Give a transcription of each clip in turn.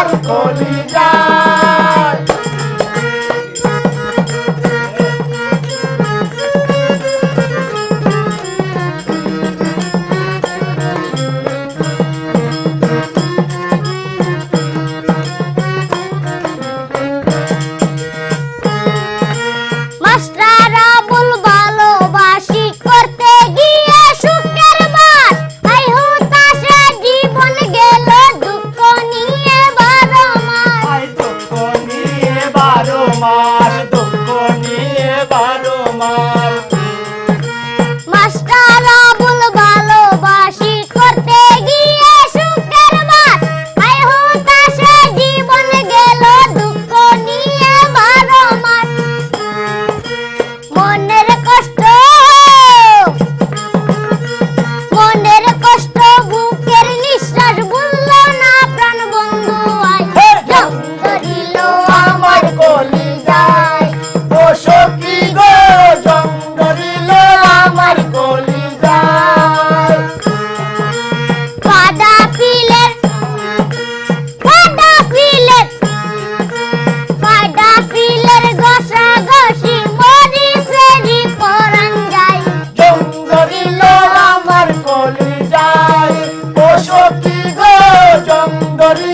আমার কলি બારો માં.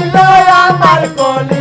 হৃদয় আমার কোলে।